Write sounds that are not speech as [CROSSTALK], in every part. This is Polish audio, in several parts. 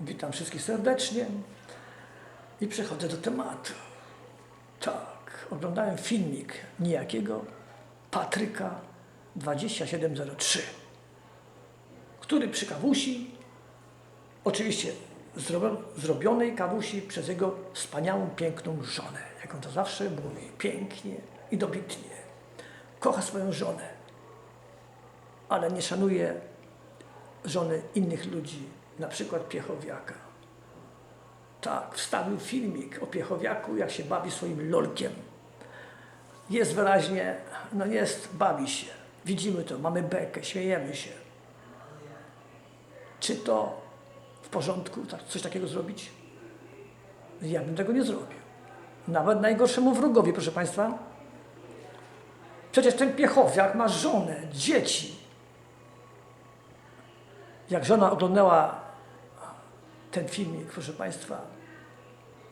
Witam wszystkich serdecznie i przechodzę do tematu. Tak, oglądałem filmik niejakiego Patryka 2703, który przy kawusi, oczywiście zrobion- zrobionej kawusi przez jego wspaniałą, piękną żonę, jak on to zawsze mówi, pięknie i dobitnie. Kocha swoją żonę, ale nie szanuje żony innych ludzi, na przykład Piechowiaka. Tak, wstawił filmik o Piechowiaku, jak się bawi swoim lolkiem. Jest wyraźnie, no jest, bawi się. Widzimy to, mamy bekę, śmiejemy się. Czy to w porządku, tak, coś takiego zrobić? Ja bym tego nie zrobił. Nawet najgorszemu wrogowi, proszę Państwa. Przecież ten Piechowiak ma żonę, dzieci. Jak żona oglądała ten filmik, proszę Państwa,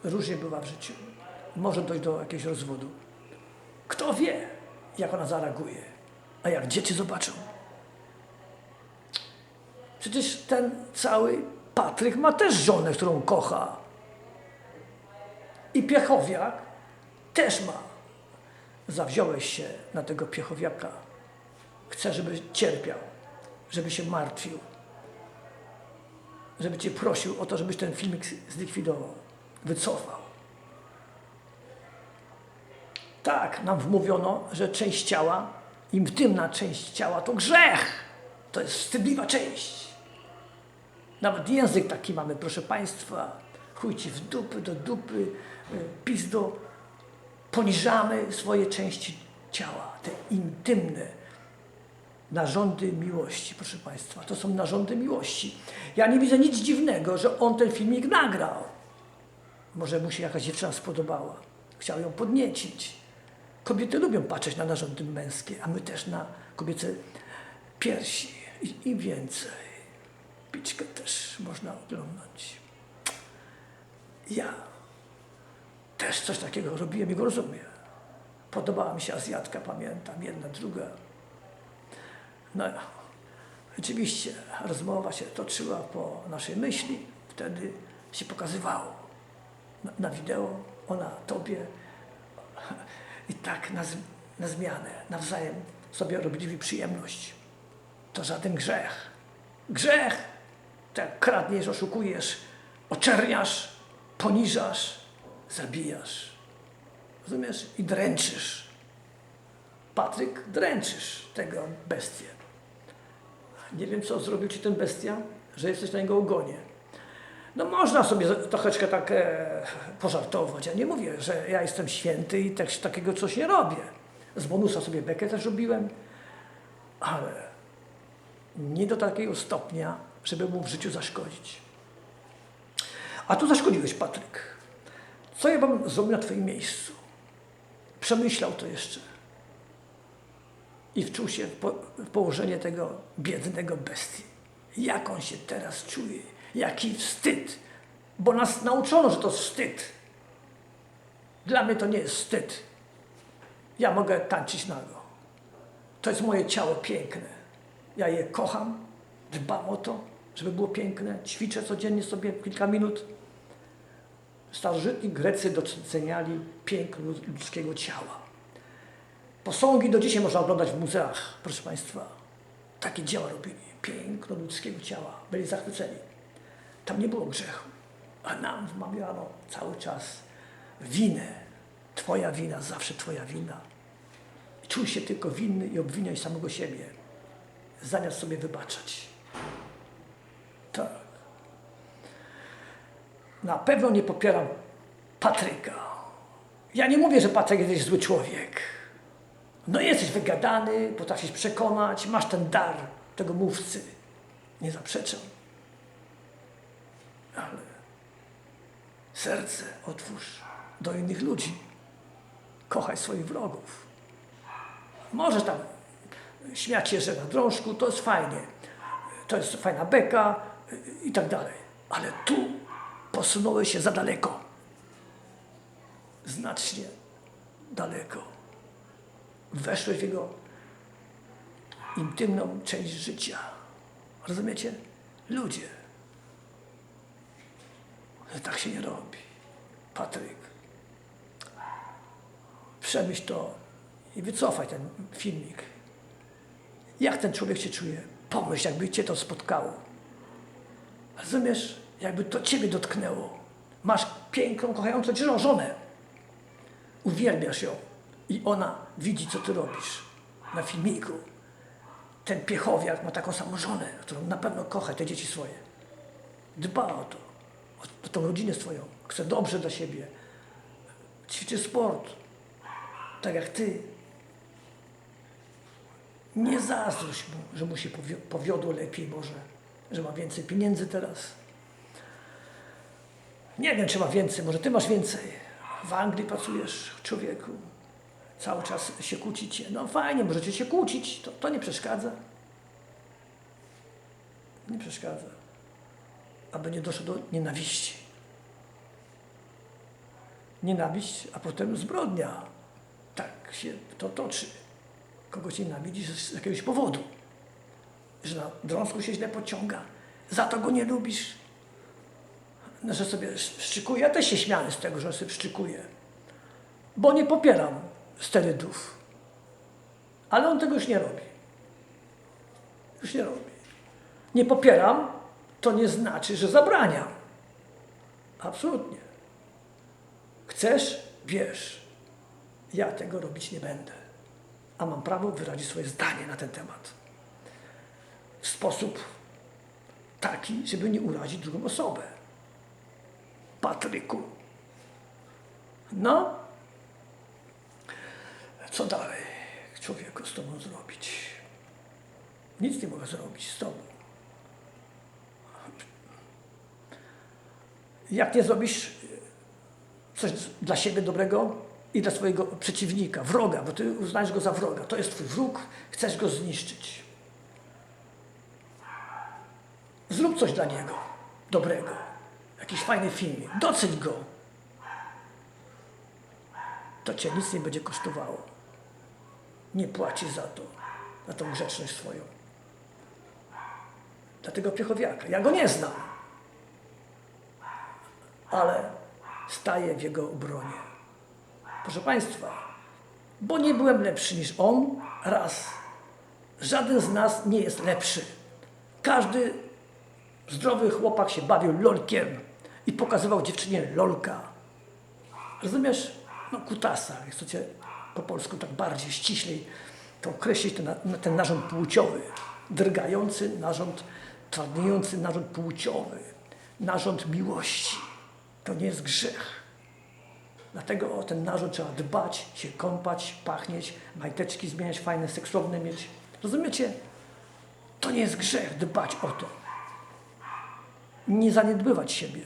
różnie bywa w życiu. Może dojść do jakiegoś rozwodu. Kto wie, jak ona zareaguje, a jak dzieci zobaczą. Przecież ten cały Patryk ma też żonę, którą kocha. I Piechowiak też ma. Zawziąłeś się na tego Piechowiaka. Chcę, żeby cierpiał, żeby się martwił żeby Cię prosił o to, żebyś ten filmik zlikwidował, wycofał. Tak, nam wmówiono, że część ciała, intymna część ciała to grzech. To jest wstydliwa część. Nawet język taki mamy, proszę Państwa. Chuj ci w dupy, do dupy, y, pizdo. Poniżamy swoje części ciała, te intymne, narządy miłości, proszę Państwa. To są narządy miłości. Ja nie widzę nic dziwnego, że on ten filmik nagrał. Może mu się jakaś dziewczyna spodobała. Chciał ją podniecić. Kobiety lubią patrzeć na narządy męskie, a my też na kobiece piersi i, i więcej. Piczkę też można oglądać. Ja też coś takiego robiłem i go rozumiem. Podobała mi się Azjatka, pamiętam, jedna, druga. No, rzeczywiście rozmowa się toczyła po naszej myśli, wtedy się pokazywało na, na wideo, ona tobie i tak na, na zmianę, nawzajem sobie robili przyjemność. To żaden grzech. Grzech! Tak kradniesz, oszukujesz, oczerniasz, poniżasz, zabijasz. Rozumiesz? I dręczysz. Patryk, dręczysz tego bestię. Nie wiem, co zrobił ci ten bestia, że jesteś na jego ogonie. No można sobie troszeczkę tak e, pożartować. Ja nie mówię, że ja jestem święty i tak, takiego coś nie robię. Z bonusa sobie bekę też robiłem, ale nie do takiego stopnia, żeby mu w życiu zaszkodzić. A tu zaszkodziłeś, Patryk. Co ja bym zrobił na twoim miejscu? Przemyślał to jeszcze i wczuł się w, po, w położenie tego biednego bestii. Jak on się teraz czuje? Jaki wstyd! Bo nas nauczono, że to wstyd. Dla mnie to nie jest wstyd. Ja mogę tańczyć nago. To jest moje ciało piękne. Ja je kocham, dbam o to, żeby było piękne. Ćwiczę codziennie sobie kilka minut. Starożytni Grecy doceniali piękno ludzkiego ciała. Posągi do dzisiaj można oglądać w muzeach, proszę Państwa. Takie dzieła robili. Piękno ludzkiego ciała. Byli zachwyceni. Tam nie było grzechu. A nam wmawiano cały czas winę. Twoja wina, zawsze Twoja wina. Czuj się tylko winny i obwiniaj samego siebie, zamiast sobie wybaczać. Tak. Na pewno nie popieram Patryka. Ja nie mówię, że Patryk jesteś zły człowiek. No jesteś wygadany, potrafisz przekonać, masz ten dar tego mówcy. Nie zaprzeczam. Ale serce otwórz do innych ludzi. Kochaj swoich wrogów. Możesz tam śmiać się, że na drążku, to jest fajnie. To jest fajna beka i tak dalej. Ale tu posunąłeś się za daleko. Znacznie daleko weszłeś w jego intymną część życia. Rozumiecie? Ludzie. że tak się nie robi. Patryk, przemyśl to i wycofaj ten filmik. Jak ten człowiek się czuje? Pomyśl, jakby cię to spotkało. Rozumiesz? Jakby to ciebie dotknęło. Masz piękną, kochającą cię żonę. Uwielbiasz ją i ona widzi, co ty robisz na filmiku. Ten piechowiak ma taką samą żonę, którą na pewno kocha te dzieci swoje. Dba o to, o, tą rodzinę swoją. Chce dobrze dla siebie. Ćwiczy sport, tak jak ty. Nie zazdrość mu, że mu się powi- powiodło lepiej może, że ma więcej pieniędzy teraz. Nie wiem, czy ma więcej, może ty masz więcej. W Anglii pracujesz, człowieku. Cały czas się kłócicie. No fajnie, możecie się kłócić, to, to nie przeszkadza. Nie przeszkadza. Aby nie doszło do nienawiści. Nienawiść, a potem zbrodnia. Tak się to toczy. Kogoś nienawidzisz z jakiegoś powodu. Że na drąsku się źle pociąga. Za to go nie lubisz. No, że sobie sz- szczykuje. Ja też się śmiałem z tego, że sobie szczykuje. Bo nie popieram sterydów. Ale on tego już nie robi. Już nie robi. Nie popieram, to nie znaczy, że zabraniam. Absolutnie. Chcesz, bierz. Ja tego robić nie będę. A mam prawo wyrazić swoje zdanie na ten temat. W sposób taki, żeby nie urazić drugą osobę. Patryku. No, co dalej, człowieku, z tobą zrobić? Nic nie mogę zrobić z tobą. Jak nie zrobisz coś dla siebie dobrego i dla swojego przeciwnika, wroga, bo ty uznajesz go za wroga. To jest twój wróg, chcesz go zniszczyć. Zrób coś dla niego dobrego. Jakiś fajny filmik. Doceń go. To cię nic nie będzie kosztowało. Nie płacisz za to, za tą grzeczność swoją. Dla tego piechowiaka. Ja go nie znam. Ale staję w jego obronie. Proszę Państwa, bo nie byłem lepszy niż on, raz. Żaden z nas nie jest lepszy. Każdy zdrowy chłopak się bawił lolkiem i pokazywał dziewczynie lolka. Rozumiesz? No kutasa, jak chcecie po polsku tak bardziej ściślej to określić ten, ten narząd płciowy. Drgający narząd, twarniejący narząd płciowy. Narząd miłości. To nie jest grzech. Dlatego o ten narząd trzeba dbać, się kąpać, pachnieć, majteczki zmieniać, fajne, seksowne mieć. Rozumiecie? To nie jest grzech dbać o to. Nie zaniedbywać siebie.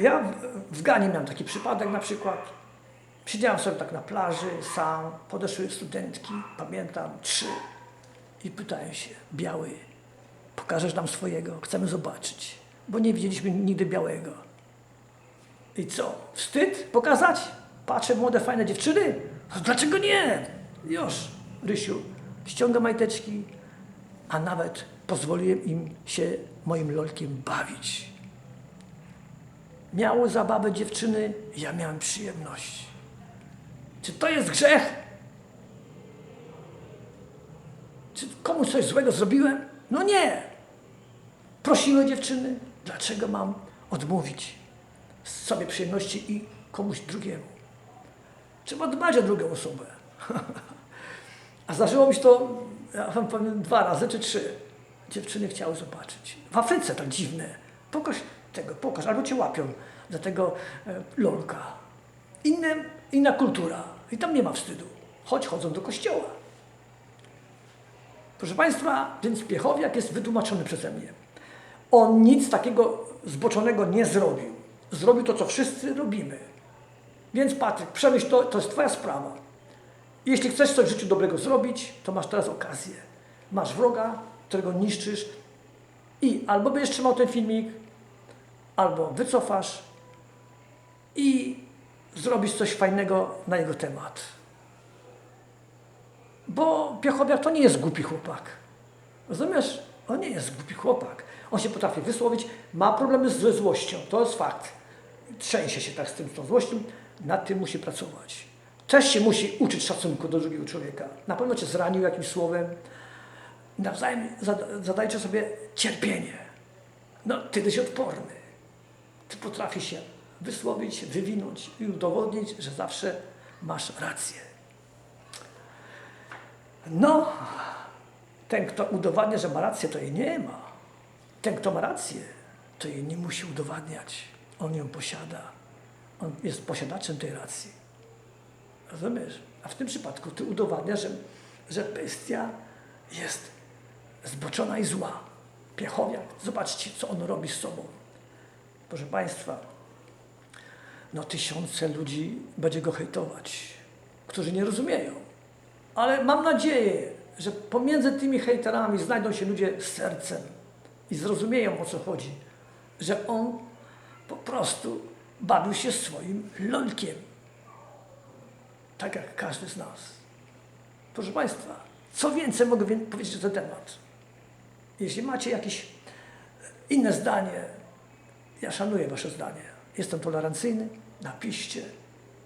Ja w Ganie miałem taki przypadek na przykład. Siedziałem sobie tak na plaży, sam, podeszły studentki, pamiętam, trzy. I pytają się, biały, pokażesz nam swojego, chcemy zobaczyć, bo nie widzieliśmy nigdy białego. I co, wstyd pokazać? Patrzę, młode, fajne dziewczyny? No Dlaczego nie? Już, Rysiu, ściąga majteczki, a nawet pozwoliłem im się moim lolkiem bawić. Miały zabawę dziewczyny, ja miałem przyjemność. Czy to jest grzech? Czy komuś coś złego zrobiłem? No nie. Prosiły dziewczyny, dlaczego mam odmówić sobie przyjemności i komuś drugiemu? Trzeba dbać o drugą osobę. [LAUGHS] A zdarzyło mi się to, ja wam powiem, dwa razy czy trzy. Dziewczyny chciały zobaczyć. W Afryce tak dziwne. Pokaż tego, pokaż, albo cię łapią za tego e, lolka. Inne, inna kultura. I tam nie ma wstydu. Choć chodzą do kościoła. Proszę Państwa, więc Piechowiak jest wytłumaczony przeze mnie. On nic takiego zboczonego nie zrobił. Zrobił to, co wszyscy robimy. Więc Patryk, przemyśl to, to jest Twoja sprawa. Jeśli chcesz coś w życiu dobrego zrobić, to masz teraz okazję. Masz wroga, którego niszczysz i albo będziesz trzymał ten filmik, albo wycofasz i zrobisz coś fajnego na jego temat. Bo Piechowiak to nie jest głupi chłopak. Rozumiesz? On nie jest głupi chłopak. On się potrafi wysłowić, ma problemy ze złością, to jest fakt. Trzęsie się tak z tym, z tą złością, nad tym musi pracować. Też się musi uczyć szacunku do drugiego człowieka. Na pewno cię zranił jakimś słowem. Nawzajem zada- zadajcie sobie cierpienie. No, ty jesteś odporny. Ty potrafisz się wysłowić, wywinąć i udowodnić, że zawsze masz rację. No, ten, kto udowadnia, że ma rację, to jej nie ma. Ten, kto ma rację, to jej nie musi udowadniać. On ją posiada. On jest posiadaczem tej racji. Rozumiesz? A w tym przypadku ty udowadniasz, że, że bestia jest zboczona i zła. Piechowiak. Zobaczcie, co on robi z sobą. Proszę Państwa, no tysiące ludzi będzie go hejtować, którzy nie rozumieją. Ale mam nadzieję, że pomiędzy tymi hejterami znajdą się ludzie z sercem i zrozumieją o co chodzi, że on po prostu bawił się swoim lolkiem. Tak jak każdy z nas. Proszę Państwa, co więcej mogę wie- powiedzieć na ten temat? Jeśli macie jakieś inne zdanie, ja szanuję Wasze zdanie. Jestem tolerancyjny, napiszcie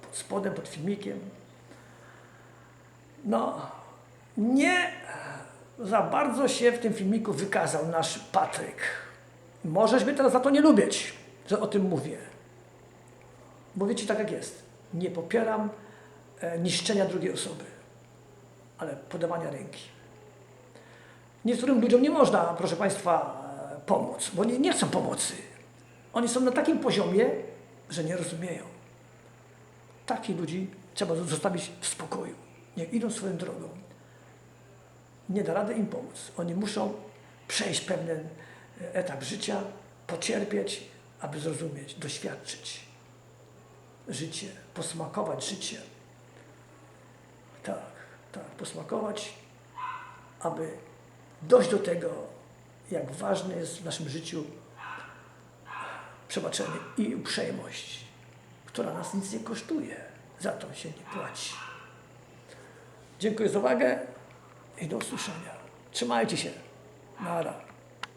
pod spodem, pod filmikiem. No, nie za bardzo się w tym filmiku wykazał nasz Patryk. Możesz mnie teraz za to nie lubić, że o tym mówię. Mówię Ci tak, jak jest. Nie popieram e, niszczenia drugiej osoby, ale podawania ręki. Niektórym ludziom nie można, proszę Państwa, pomóc, bo nie, nie chcą pomocy. Oni są na takim poziomie, że nie rozumieją. Takich ludzi trzeba zostawić w spokoju. Niech idą swoją drogą. Nie da rady im pomóc. Oni muszą przejść pewien e, etap życia, pocierpieć, aby zrozumieć, doświadczyć życie, posmakować życie. Tak, tak, posmakować, aby dojść do tego, jak ważne jest w naszym życiu przebaczenie i uprzejmość, która nas nic nie kosztuje. Za to się nie płaci. Dziękuję za uwagę i do usłyszenia. Trzymajcie się. Nara.